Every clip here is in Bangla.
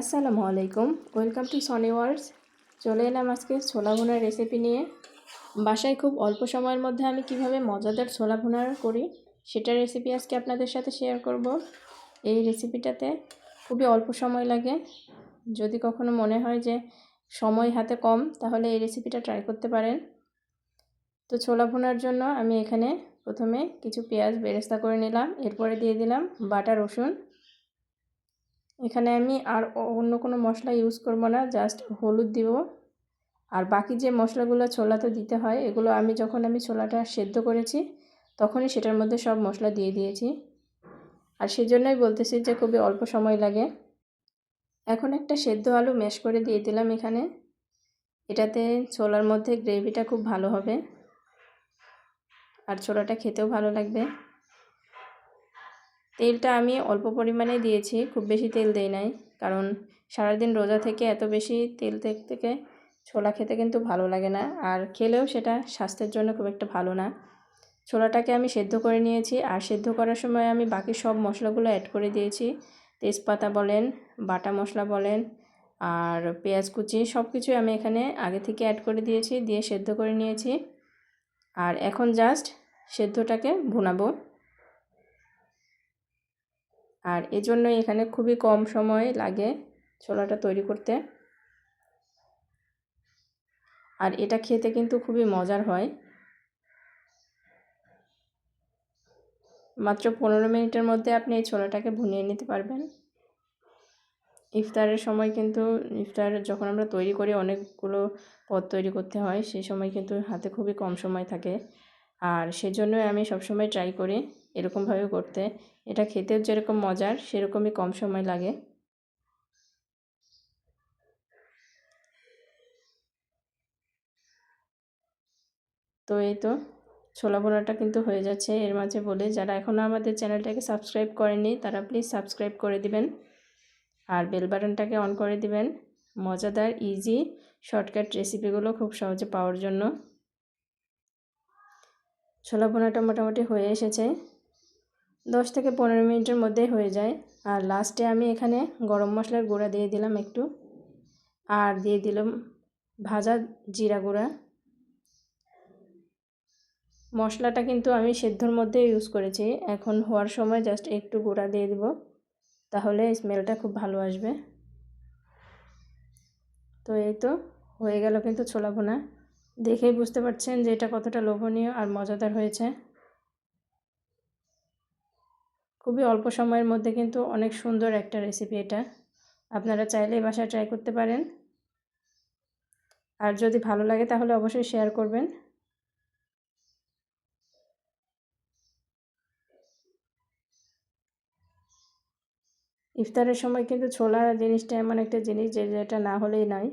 আসসালামু আলাইকুম। ওয়েলকাম টু সনি ওয়ার্ডস চলে এলাম আজকে ছোলা ভুনার রেসিপি নিয়ে। বাসায় খুব অল্প সময়ের মধ্যে আমি কীভাবে মজাদার ছোলা ভুনা করি, সেটার রেসিপি আজকে আপনাদের সাথে শেয়ার করব। এই রেসিপিটাতে খুবই অল্প সময় লাগে। যদি কখনো মনে হয় যে সময় হাতে কম, তাহলে এই রেসিপিটা ট্রাই করতে পারেন। তো ছোলা ভুনার জন্য আমি এখানে প্রথমে কিছু পেঁয়াজ বেরেস্তা করে নিলাম। এরপরে দিয়ে দিলাম বাটা রসুন। এখানে আমি আর অন্য কোনো মশলা ইউজ করব না জাস্ট হলুদ দিব। আর বাকি যে মশলাগুলো ছোলাতে দিতে হয়, এগুলো আমি যখন আমি ছোলাটা সেদ্ধ করেছি, তখনই সেটার মধ্যে সব মশলা দিয়ে দিয়েছি। আর সেজন্যই বলতেছি যে খুবই অল্প সময় লাগে। এখন একটা সেদ্ধ আলু ম্যাশ করে দিয়ে দিলাম এখানে। এটাতে ছোলার মধ্যে গ্রেভিটা খুব ভালো হবে। আর ছোলাটা খেতেও ভালো লাগবে। তেলটা আমি অল্প পরিমাণে দিয়েছি, খুব বেশি তেল দেই নাই। কারণ সারাদিন রোজা থেকে এত বেশি তেল থেকে ছোলা খেতে কিন্তু ভালো লাগে না। আর খেলেও সেটা স্বাস্থ্যের জন্য খুব একটা ভালো না। ছোলাটাকে আমি সেদ্ধ করে নিয়েছি, আর সেদ্ধ করার সময় আমি বাকি সব মশলাগুলো অ্যাড করে দিয়েছি। তেজপাতা বলেন, বাটা মশলা বলেন, আর পেঁয়াজ কুচি সব কিছুই আমি এখানে আগে থেকে অ্যাড করে দিয়েছি, দিয়ে সেদ্ধ করে নিয়েছি। আর এখন জাস্ট সেদ্ধটাকে ভুনাবো। আর এজন্যই এখানে খুবই কম সময় লাগে ছোলাটা তৈরি করতে। আর এটা খেতে কিন্তু খুবই মজার হয়। মাত্র পনেরো মিনিটের মধ্যে আপনি এই ছোলাটাকে ভুনিয়ে নিতে পারবেন। ইফতারের সময় কিন্তু ইফতার যখন আমরা তৈরি করি, অনেকগুলো পদ তৈরি করতে হয়, সেই সময় কিন্তু হাতে খুবই কম সময় থাকে। আর সেজন্যই আমি সবসময় ট্রাই করি এরকমভাবে করতে। এটা খেতেও যেরকম মজার, সেরকমই কম সময় লাগে। তো এই তো, ছোলা বোনাটা কিন্তু হয়ে যাচ্ছে। এর মাঝে বলে, যারা এখনও আমাদের চ্যানেলটাকে সাবস্ক্রাইব করেনি, তারা প্লিজ সাবস্ক্রাইব করে দিবেন। আর বেল বাটনটাকে অন করে দিবেন। মজাদার ইজি শর্টকাট রেসিপিগুলো খুব সহজে পাওয়ার জন্য। ছোলা বোনাটা মোটামুটি হয়ে এসেছে। দশ থেকে পনেরো মিনিটের মধ্যে হয়ে যায়। আর লাস্টে আমি এখানে গরম মশলার গুঁড়া দিয়ে দিলাম একটু। আর দিয়ে দিলাম ভাজা জিরা গুঁড়া। মশলাটা কিন্তু আমি সেদ্ধর মধ্যে ইউজ করেছি। এখন হওয়ার সময় জাস্ট একটু গুঁড়া দিয়ে দিব। তাহলে স্মেলটা খুব ভালো আসবে। তো এই তো, হয়ে গেল কিন্তু ছোলা ভোনা দেখেই বুঝতে পারছেন যে এটা কতটা লোভনীয় আর মজাদার হয়েছে। খুবই অল্প সময়ের মধ্যে কিন্তু অনেক সুন্দর একটা রেসিপি এটা। আপনারা চাইলেই বাসায় ট্রাই করতে পারেন। আর যদি ভালো লাগে তাহলে অবশ্যই শেয়ার করবেন। ইফতারের সময় কিন্তু ছোলা জিনিসটা এমন একটা জিনিস যে, যেটা না হলেই নয়।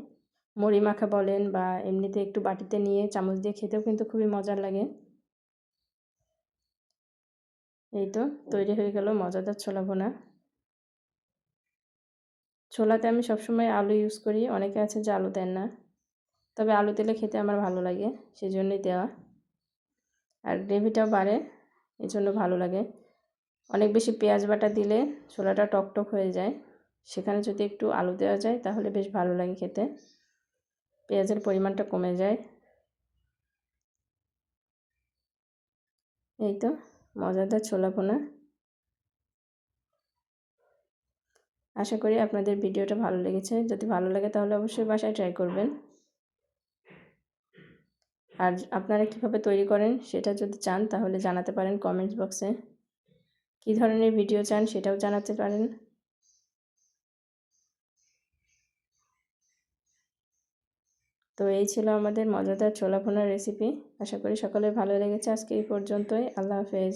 মুড়ি মাখা বলেন বা এমনিতে একটু বাটিতে নিয়ে চামচ দিয়ে খেতেও কিন্তু খুবই মজার লাগে। এই তো, তৈরি হয়ে গেল মজাদার ছোলা ভোনা। ছোলাতে আমি সবসময় আলু ইউজ করি, অনেকে আছে যে আলু দেন না। তবে আলু তেলে খেতে আমার ভালো লাগে সেই জন্যই দেওয়া। আর গ্রেভিটাও বাড়ে এই জন্য ভালো লাগে। অনেক বেশি পেঁয়াজ বাটা দিলে ছোলাটা টকটক হয়ে যায়। সেখানে যদি একটু আলু দেওয়া যায়, তাহলে বেশ ভালো লাগে খেতে। পেঁয়াজের পরিমাণটা কমে যায়। এই তো, মজাদার ছোলা পোনা আশা করি আপনাদের ভিডিওটা ভালো লেগেছে। যদি ভালো লাগে তাহলে অবশ্যই বাসায় ট্রাই করবেন। আর আপনারা কীভাবে তৈরি করেন সেটা যদি চান তাহলে জানাতে পারেন কমেন্টস বক্সে। কী ধরনের ভিডিও চান সেটাও জানাতে পারেন। তো এই ছিল আমাদের মজাদার ছোলা ভোনার রেসিপি আশা করি সকলে ভালো লেগেছে আজকে এই পর্যন্তই। আল্লাহ হাফেজ।